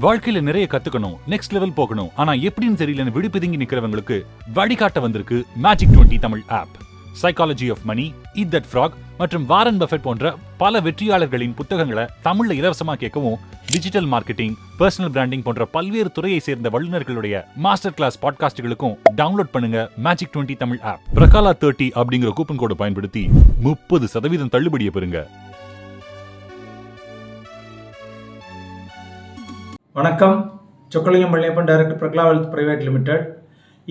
வாழ்க்கையில நிறைய கத்துக்கணும். நெக்ஸ்ட் லெவல் போகணும். ஆனா எப்படின்னு தெரியலன்னு விடுப்பிதுங்கி நிக்கிறவங்களுக்கு வழிகாட்ட வந்திருக்கு magic 20 Tamil app psychology of money eat that frog மற்றும் வாரன் பஃபெட் போன்ற பல வெற்றியாளர்களின் புத்தகங்களை தமிழ்ல இலவசமா கேட்கவும் டிஜிட்டல் மார்க்கெட்டிங் பர்சனல் பிராண்டிங் போன்ற பல்வேறு துறையை சேர்ந்த வல்லுநர்களுடைய மாஸ்டர் கிளாஸ் பாட்காஸ்டுகளுக்கும் டவுன்லோட் பண்ணுங்க magic 20 Tamil app Prakala thirty அப்படிங்கிற கூப்பன் கோடை பயன்படுத்தி முப்பது சதவீதம் தள்ளுபடியை பெறுங்க. வணக்கம். Chockalingam Palaniappan director Prakala wealth private limited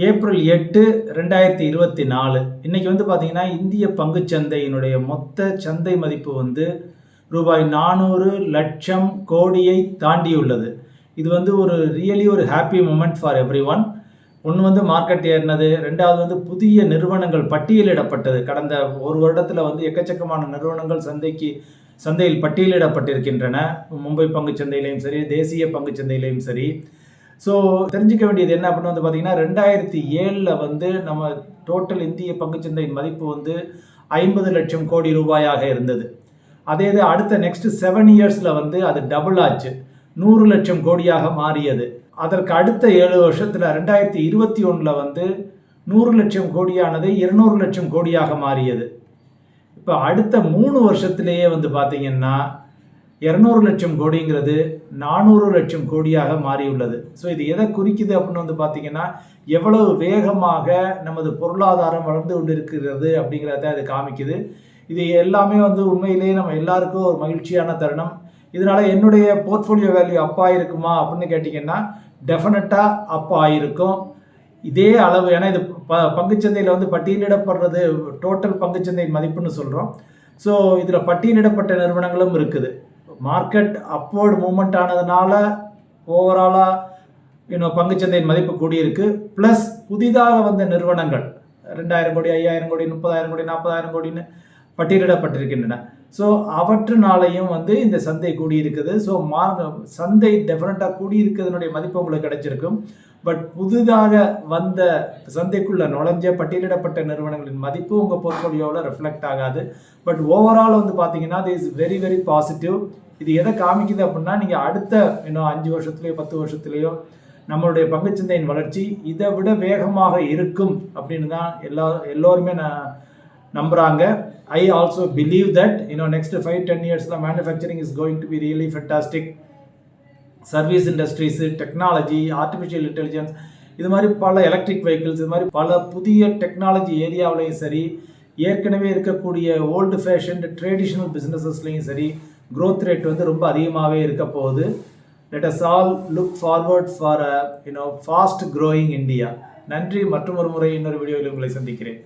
April எட்டு ரெண்டாயிரத்தி இருபத்தி நாலு. இன்றைக்கி வந்து பார்த்திங்கன்னா இந்திய பங்குச்சந்தையினுடைய மொத்த சந்தை மதிப்பு வந்து ரூபாய் நானூறு லட்சம் கோடியை தாண்டியுள்ளது. இது வந்து ஒரு ரியலி ஒரு happy moment for everyone ஒன்று வந்து மார்க்கெட் ஏறினது ரெண்டாவது வந்து புதிய நிறுவனங்கள் பட்டியலிடப்பட்டது. கடந்த ஒரு வருடத்தில் வந்து எக்கச்சக்கமான நிறுவனங்கள் சந்தைக்கு சந்தையில் பட்டியலிடப்பட்டிருக்கின்றன. மும்பை பங்குச் சந்தையிலையும் சரி தேசிய பங்குச் சந்தையிலையும் சரி. ஸோ தெரிஞ்சுக்க வேண்டியது என்ன அப்படின்னு வந்து பார்த்தீங்கன்னா ரெண்டாயிரத்தி ஏழில் வந்து நம்ம டோட்டல் இந்திய பங்குச்சந்தையின் மதிப்பு வந்து ஐம்பது லட்சம் கோடி ரூபாயாக இருந்தது. அதே இது அடுத்த நெக்ஸ்ட் செவன் இயர்ஸில் வந்து அது டபுள் ஆச்சு. நூறு லட்சம் கோடியாக மாறியது. அதற்கு அடுத்த ஏழு வருஷத்தில் ரெண்டாயிரத்தி இருபத்தி ஒன்றில் வந்து நூறு லட்சம் கோடியானது இருநூறு லட்சம் கோடியாக மாறியது. இப்போ அடுத்த மூணு வருஷத்திலேயே வந்து பார்த்தீங்கன்னா இரநூறு லட்சம் கோடிங்கிறது நானூறு லட்சம் கோடியாக மாறியுள்ளது. ஸோ இது எதை குறிக்குது அப்படின்னு வந்து பார்த்தீங்கன்னா எவ்வளவு வேகமாக நமது பொருளாதாரம் வளர்ந்து கொண்டிருக்கிறது அப்படிங்கிறத அது காமிக்குது. இது எல்லாமே வந்து உண்மையிலேயே நம்ம எல்லாருக்கும் ஒரு மகிழ்ச்சியான தருணம். இதனால என்னுடைய போர்ட்ஃபோலியோ வேல்யூ அப்பா ஆயிருக்குமா அப்படின்னு கேட்டிங்கன்னா டெஃபினட்டாக அப் ஆயிருக்கும். இதே அளவு ஏன்னா இது ப பங்குச்சந்தையில் வந்து பட்டியலிடப்படுறது டோட்டல் பங்குச்சந்தை மதிப்புன்னு சொல்கிறோம் ஸோ இதில் பட்டியலிடப்பட்ட நிறுவனங்களும் இருக்குது. மார்க்கெட் அப்வர்டு மூமெண்ட் ஆனதுனால ஓவராலாக இன்னும் பங்குச்சந்தையின் மதிப்பு கூடியிருக்கு. ப்ளஸ் புதிதாக வந்த நிறுவனங்கள் ரெண்டாயிரம் கோடி ஐயாயிரம் கோடி முப்பதாயிரம் கோடி நாற்பதாயிரம் கோடின்னு பட்டியலிடப்பட்டிருக்கின்றன. ஸோ அவற்றினாலையும் வந்து இந்த சந்தை கூடியிருக்குது. ஸோ மார்க் சந்தை டெஃபினட்டாக கூடியிருக்கிறதுனுடைய மதிப்பு உங்களுக்கு கிடைச்சிருக்கும். பட் புதிதாக வந்த சந்தைக்குள்ளே நுழைஞ்ச பட்டியலிடப்பட்ட நிறுவனங்களின் மதிப்பு உங்கள் போர்ட்ஃபோலியோவில் ரெஃப்ளெக்ட் ஆகாது. பட் ஓவரால் வந்து பார்த்தீங்கன்னா இது இஸ் வெரி வெரி பாசிட்டிவ் இது எதை காமிக்குது அப்படின்னா நீங்கள் அடுத்த இன்னும் அஞ்சு வருஷத்துலேயோ பத்து வருஷத்துலேயோ நம்மளுடைய பங்குச்சந்தையின் வளர்ச்சி இதை விட வேகமாக இருக்கும் அப்படின்னு தான் எல்லா எல்லோருமே நான் நம்புகிறாங்க I also believe that you know next five ten இயர்ஸில் manufacturing is going to be really fantastic service industries technology artificial intelligence இது மாதிரி பல எலக்ட்ரிக் வெஹிக்கிள்ஸ் இது மாதிரி பல புதிய டெக்னாலஜி ஏரியாவிலையும் சரி ஏற்கனவே இருக்கக்கூடிய ஓல்டு ஃபேஷன் ட்ரெடிஷ்னல் பிஸ்னஸஸ்லையும் சரி க்ரோத் ரேட் வந்து ரொம்ப அதிகமாகவே இருக்க போகுது. Let us all look forward for a you know fast growing India நன்றி மற்றும் ஒரு முறை இன்னொரு வீடியோவில் உங்களை சந்திக்கிறேன்.